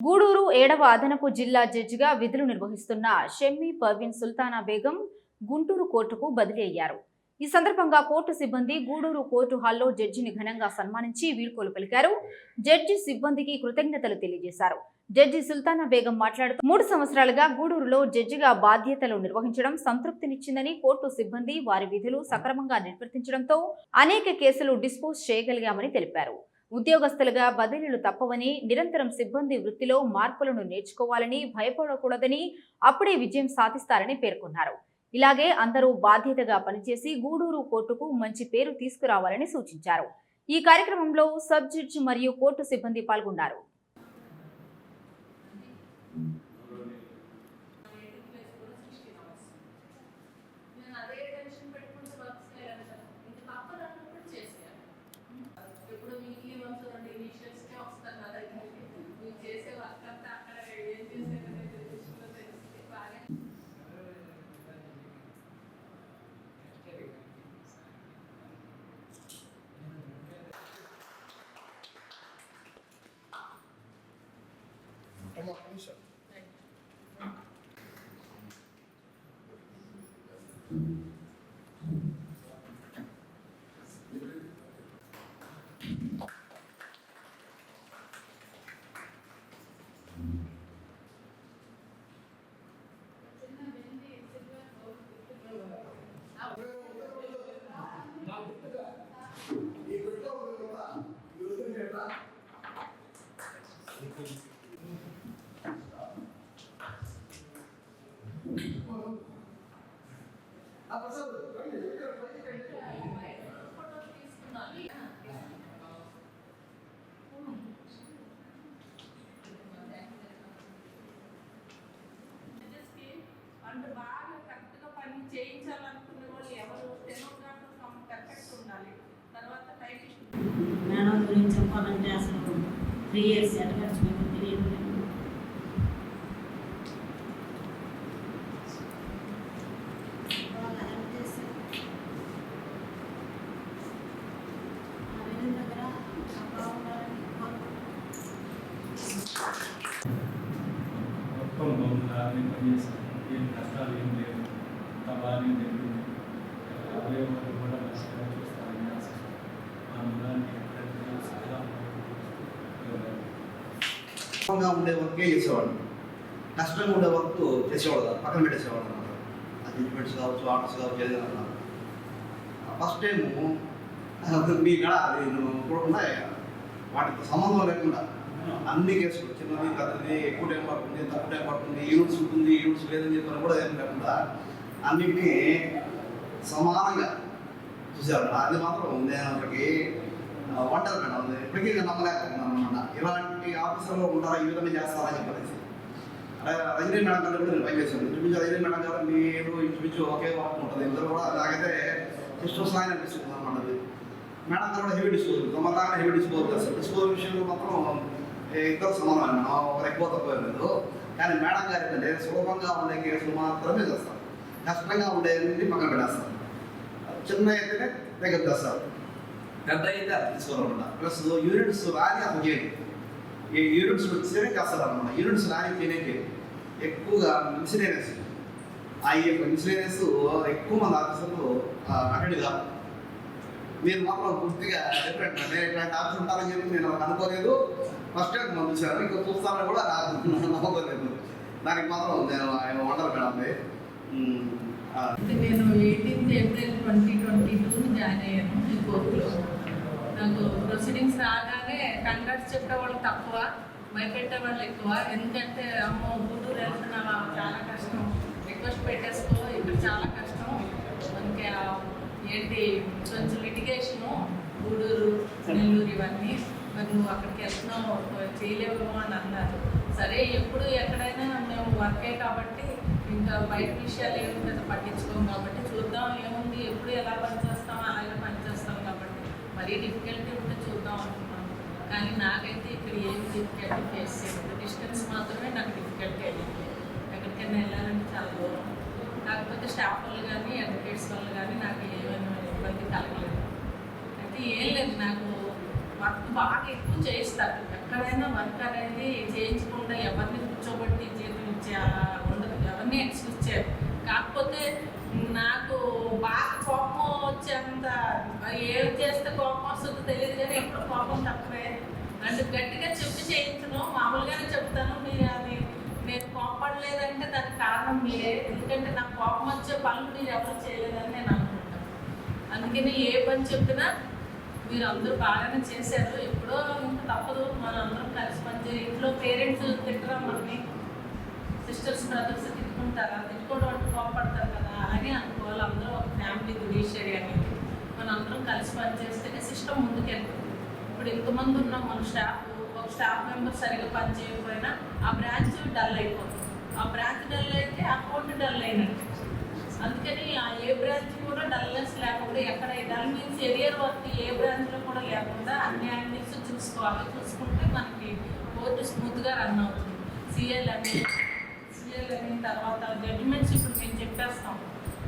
గూడూరు ఏడవ అదనపు జిల్లా జడ్జిగా విధులు నిర్వహిస్తున్న షెమ్మి పర్వీన్ సుల్తానా బేగం గుంటూరు కోర్టుకు బదిలీ అయ్యారు. ఈ సందర్భంగా కోర్టు సిబ్బంది గూడూరు కోర్టు హాల్లో జడ్జిని ఘనంగా సన్మానించి వీడ్కోలు పలికారు. జడ్జి సిబ్బందికి కృతజ్ఞతలు తెలియజేశారు. జడ్జి సుల్తానా బేగం మాట్లాడుతూ మూడు సంవత్సరాలుగా గూడూరులో జడ్జిగా బాధ్యతలు నిర్వహించడం సంతృప్తినిచ్చిందని కోర్టు సిబ్బంది వారి విధులు సక్రమంగా నిర్వర్తించడంతో అనేక కేసులు డిస్పోజ్ చేయగలిగామని తెలిపారు. ఉద్యోగస్తులుగా బదిలీలు తప్పవని నిరంతరం సిబ్బంది వృత్తిలో మార్పులను నేర్చుకోవాలని భయపడకూడదని అప్పుడే విజయం సాధిస్తారని పేర్కొన్నారు. ఇలాగే అందరూ బాధ్యతగా పనిచేసి గూడూరు కోర్టుకు మంచి పేరు తీసుకురావాలని సూచించారు. ఈ కార్యక్రమంలో సబ్ జడ్జి మరియు కోర్టు సిబ్బంది పాల్గొన్నారు. まあ、ミシャル。చేయించాలనుకునే వాళ్ళు ఎవరు స్టెనోగ్రాఫర్ పర్ఫెక్ట్ ఉండాలి తర్వాత టైపిస్ట్ మేడం గురించి చెప్పాలంటే అసలు త్రీ ఇయర్స్ ఎట్లా గడిచిపోయిందో తెలియదు వాళ్ళు help చేశారు. ఆ మేడం దగ్గర బాగుండాలని కోరుకుంటున్నాను. మొత్తం బాగుండాలని పనిచేస్తాను ఏం కష్టాలు ఏం లేవు అంత బాగానే జరిగింది. అవయవాలు కూడా మంచిగా చూస్తారని ఆశిస్తాను మా ములాన్ని ఎక్కడైతే చాలా కష్టంగా ఉండే వర్కే చేసేవాడు కష్టంగా ఉండే వర్క్ చేసేవాడు కాదు పక్కన పెట్టేసేవాడు అనమాట అది జడ్జిమెంట్స్ కావచ్చు ఆర్డర్స్ కావచ్చు ఏదైనా అన్నారు ఫస్ట్ టైము మీ కడ అది నువ్వు చూడకుండా వాటితో సంబంధం లేకుండా అన్ని కేసులు చిన్నది పెద్దది ఎక్కువ టైం పడుతుంది తక్కువ టైం పడుతుంది యూనిట్స్ ఉంటుంది యూనిట్స్ లేదని చెప్పిన కూడా ఏం లేకుండా అన్నింటినీ సమానంగా చూశారు అది మాత్రం నేను ఒకటి వంటలు మేడం ఇప్పటికీ నేను నమ్మలేకపోతున్నాను అనమాట ఇలాంటి ఆఫీసర్లో ఉంటారా? ఈ విధంగా చేస్తారా? అని చెప్పేసి. రజనీ మేడం గారు కూడా నేను పనిచేశాను ఇంచుమించు రజనీ మేడం గారు మీరు ఇంచుమించు ఒకే వర్క్ ఉంటుంది. ఇద్దరు కూడా నాకైతే సిస్టర్స్ లాగా అనిపిస్తుంది అనమాట అది. మేడం గారు కూడా హెవీ డిస్పోజల్ తొమ్మిది హెవీ డిస్పోజల్ చేస్తారు. డిస్పోజల్ విషయంలో మాత్రం ఇద్దరు సమానం ఒకరు ఎక్కువ తక్కువ లేదు. కానీ మేడం గారు ఏంటంటే సులభంగా ఉండే కేసులు మాత్రమే చేస్తారు. కష్టంగా ఉండేది పక్కన పెట్టేస్తారు చిన్న అయితేనే దగ్గర చేస్తారు పెద్ద అయితే అది తీసుకోవాలన్నమాట. ప్లస్ యూనిట్స్ రాని అసలు చేయండి ఈ యూనిట్స్ వచ్చేనే చేస్తారు అనమాట యూనిట్స్ రాని తినేకి ఎక్కువగా మిస్లేనియస్ ఆ యొక్క మిస్లేనియస్ ఎక్కువ మంది ఆఫీసర్లు అటెండ్ కాదు మాత్రం పూర్తిగా డిఫరెంట్ నేను ఇట్లాంటి ఆఫీస్ ఉంటానని చెప్పి నేను అనుకోలేదు. ఫస్ట్ టైం మనం ఇంకా చూస్తానని కూడా నాకు నమ్మకోలేదు దానికి మాత్రం నేను ఆయన వండర్ మేడం. నేను eighteenth April twenty twenty two join అయ్యాను ఈ కోర్టులో నాకు ప్రొసీడింగ్స్ రాగానే కంగ్రాట్స్ చెప్పేవాళ్ళు తక్కువ భయపెట్టే వాళ్ళు ఎక్కువ. ఎందుకంటే అమ్మో గూడూరు వెళ్తున్నావా? చాలా కష్టం. రిక్వెస్ట్ పెట్టేసుకో ఇక్కడ చాలా కష్టం. మనకి ఏంటి కొంచెం లిటిగేషను గూడూరు నెల్లూరు ఇవన్నీ. మరి నువ్వు అక్కడికి వెళ్తున్నావు చేయలేవేమో అని అన్నారు. సరే ఎప్పుడు ఎక్కడైనా మేము వర్కే కాబట్టి ఇంకా బయట విషయాలు ఏమి పెద్ద పట్టించుకోం కాబట్టి చూద్దాం ఏముంది ఎప్పుడు ఎలా పనిచేస్తాం అలాగే పనిచేస్తాం కాబట్టి మరీ డిఫికల్టీ ఉంటే చూద్దాం అనుకున్నాను కానీ నాకైతే ఇక్కడ ఏమి డిఫికల్టీ ఫేస్ చేయలేదు. డిస్టెన్స్ మాత్రమే నాకు డిఫికల్టీ అయ్యింది ఎక్కడికైనా వెళ్ళాలంటే చాలా దూరం. కాకపోతే స్టాఫ్ వాళ్ళు కానీ అడ్వకేట్స్ వాళ్ళు కానీ నాకు ఏమైనా ఇబ్బంది కలగలేదు. అయితే ఏం లేదు నాకు వర్క్ బాగా ఎక్కువ చేయిస్తారు. ఎక్కడైనా వర్క్ అనేది చేయించకుండా ఎవరిని కూర్చోబట్టి జీతం ఇచ్చే అన్నీ ఎవరిని కాకపోతే నాకు బాగా కోపం వచ్చేంత ఏం చేస్తే కోపం వస్తుందో తెలియదు కానీ ఎప్పుడు కోపం తక్కువే. అండ్ గట్టిగా చెప్పి చేయించను. మామూలుగానే చెప్తాను మీరు అది నేను కోపడలేదంటే దానికి కారణం మీరే ఎందుకంటే నాకు కోపం వచ్చే పనులు మీరు ఎవరు చేయలేదని నేను అనుకుంటాను. అందుకని ఏ పని చెప్పినా మీరు అందరూ బాగానే చేశారు. ఎప్పుడో ఇంకా తప్పదు. మనం అందరం కలిసి పనిచేయాలి ఇంట్లో పేరెంట్స్ తిట్టరా మనకి సిస్టర్స్ బ్రదర్స్ తిట్టుకుంటారా? తిట్టుకోవడం అంటే కోపడతారు కదా అలాగే అనుకోవాలి. అందరూ ఒక ఫ్యామిలీ జుడిషియరీ అనేది మనం అందరం కలిసి పనిచేస్తేనే సిస్టమ్ ముందుకెళ్తుంది ఇప్పుడు ఇంతమంది ఉన్నాం మన స్టాఫ్ ఒక స్టాఫ్ మెంబర్ సరిగ్గా పని చేయకపోయినా ఆ బ్రాంచ్ డల్ అయిపోతుంది. ఆ బ్రాంచ్ డల్ అయితే అకౌంట్ డల్ అయినట్టు. అందుకని ఆ ఏ బ్రాంచ్ కూడా డల్నెస్ లేకుండా ఎక్కడ డల్ మీన్స్ ఎరియర్ వర్క్ ఏ బ్రాంచ్లో కూడా లేకుండా అన్ని యాంగిల్స్ చూసుకోవాలి. చూసుకుంటే మనకి కోర్టు స్మూత్గా రన్ అవుతుంది. సిఎల్ అని సిఎల్ అయిన తర్వాత జడ్జిమెంట్స్ ఇప్పుడు మేము చెప్పేస్తాం.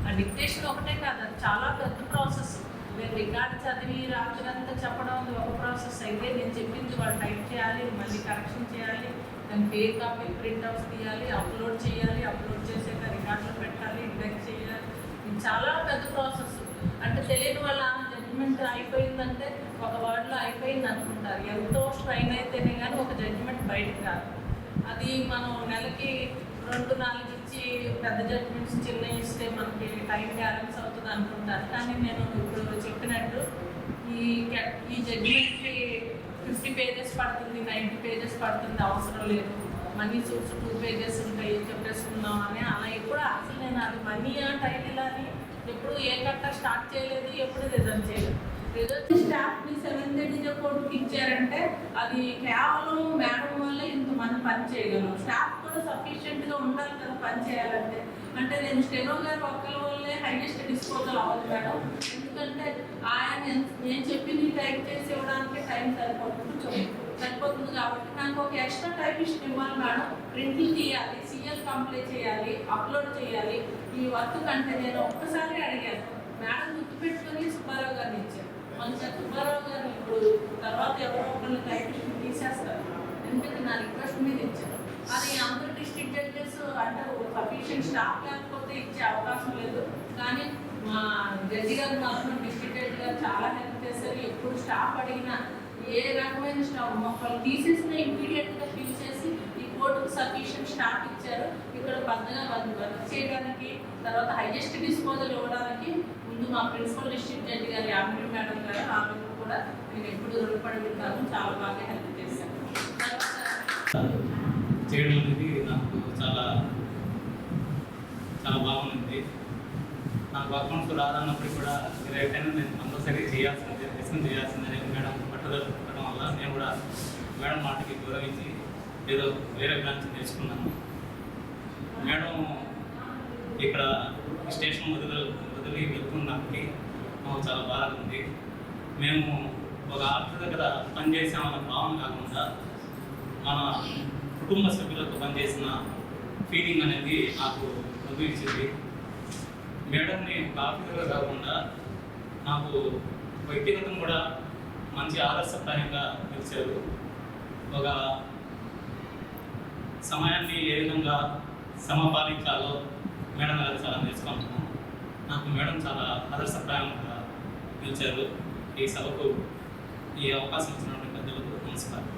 ఆ డిక్టేషన్ ఒకటే కాదు అది చాలా పెద్ద ప్రాసెస్ నేను రికార్డ్ చదివి రాత్రంతా చెప్పడం అది ఒక ప్రాసెస్ అయితే నేను చెప్పింది వాళ్ళు టైప్ చేయాలి మళ్ళీ కరెక్షన్ చేయాలి దాని పేర్ కాపీ ప్రింట్అవుట్స్ తీయాలి అప్లోడ్ చేయాలి అప్లోడ్ చేసాక రికార్డులో పెట్టాలి ఇండెక్స్ చేయాలి. ఇది చాలా పెద్ద ప్రాసెస్ అంటే తెలియని వాళ్ళ జడ్జిమెంట్ అయిపోయిందంటే ఒక వర్డ్లో అయిపోయింది అనుకుంటారు. ఎంతో స్ట్రైన్ అయితేనే కానీ ఒక జడ్జిమెంట్ బయటకు రాదు. అది మనం నెలకి రెండు నాలుగు ఇచ్చి పెద్ద జడ్జిమెంట్స్ చిన్న ఇస్తే మనకి టైం బ్యాలెన్స్ అవుతుంది అనుకుంటారు. కానీ నేను ఇప్పుడు చెప్పినట్టు ఈ ఈ జడ్జిమెంట్కి ఫిఫ్టీ పేజెస్ పడుతుంది నైంటీ పేజెస్ పడుతుంది అవసరం లేదు. మనీ సూట్స్ టూ పేజెస్ ఉంటాయి చెప్పేసుకుందాం అని అలా ఎప్పుడు అసలు నేను అది మనీ ఆ టైటిల్ అని ఎప్పుడు ఏ కట్ట స్టార్ట్ చేయలేదు ఎప్పుడు రిజర్వ్ చేయలేదు. రిజర్వ్ స్టాఫ్ని సెవెన్ థర్టీ కోర్టుకి ఇచ్చారంటే అది కేవలం మేడం వల్లే ఇంతమంది పని చేయగలం స్టాఫ్ ఉండాలి కదా పని చేయాలంటే. అంటే నేను స్టెనో గారు ఒక్కరి వల్లే హైయెస్ట్ డిస్పోజల్ అవ్వదు మేడం. ఎందుకంటే ఆయన నేను చెప్పింది టైప్ చేసి ఇవ్వడానికి టైం సరిపోతుంది. సరిపోతుంది కాబట్టి నాకు ఒక ఎక్స్ట్రా టైపిస్ట్ ఇవ్వాలి మేడం. ప్రింట్లు తీయాలి సీఎల్ కంప్లీట్ చేయాలి అప్లోడ్ చేయాలి. ఈ వర్క్ కంటే నేను ఒక్కసారి అడిగాను. మేడం గుర్తుపెట్టుకొని సుబ్బారావు గారిని ఇచ్చాను మన సుబ్బారావు గారు ఇప్పుడు తర్వాత ఎవరో ఒకళ్ళు టైపిస్ట్ తీసేస్తారు. ఎందుకంటే నా రిక్వెస్ట్ మీద ఇచ్చారు. అది అందరు డిస్ట్రిక్ట్ సో అంటే సఫిషియెంట్ స్టాఫ్ లేకపోతే ఇచ్చే అవకాశం లేదు కానీ మా జడ్జి గారు మాత్రం డిస్ట్రిక్ట్ జడ్జి గారు చాలా హెల్ప్ చేశారు ఎప్పుడు స్టాఫ్ అడిగినా ఏ రకమైన స్టాఫ్ మొక్కలు తీసేసిన ఇమీడియట్గా ఫిల్ చేసి ఈ కోర్టుకు సఫిషియెంట్ స్టాఫ్ ఇచ్చారు ఇక్కడ పెద్దగా వాళ్ళు వర్క్ చేయడానికి తర్వాత హైయెస్ట్ డిస్పోజల్ ఇవ్వడానికి ముందు మా ప్రిన్సిపల్ డిస్ట్రిక్ట్ జడ్జి గారు యామిని మేడం గారు ఆమెకు కూడా నేను ఎప్పుడు రుణపడి ఉంటాను చాలా బాగా హెల్ప్ చేశాను తర్వాత చేయడం అనేది నాకు చాలా చాలా బాగుంది. నాకు అకౌంట్స్ రాదన్నప్పుడు కూడా మీరు ఎక్కడైనా నేను కంపల్సరీ చేయాల్సిందే డిస్కస్ చేయాల్సిందే. మేడం పట్టుదల పెట్టడం వల్ల నేను కూడా మేడం మాటకి గౌరవించి ఏదో వేరే బ్రాంచ్ నేర్చుకున్నాను. మేడం ఇక్కడ స్టేషన్ వదిలి వదిలి వెళ్తున్నప్పటికీ మాకు చాలా బాగుంది ఉంది మేము ఒక ఆఫీస్ దగ్గర పనిచేసామన్న భావన కాకుండా మన కుటుంబ సభ్యులతో పనిచేసిన ఫీలింగ్ అనేది నాకు అనుభవించింది. మేడంని ఒక ఆఫీసర్గా కాకుండా నాకు వ్యక్తిగతం కూడా మంచి ఆదర్శప్రాయంగా నిలిచారు. ఒక సమయాన్ని ఏ విధంగా సమపాలించాలో మేడం గారు చాలా నేర్చుకుంటున్నాను నాకు మేడం చాలా ఆదర్శప్రాయంగా నిలిచారు. ఈ సభకు ఈ అవకాశం ఇచ్చినటువంటి పెద్దలకు నమస్కారం.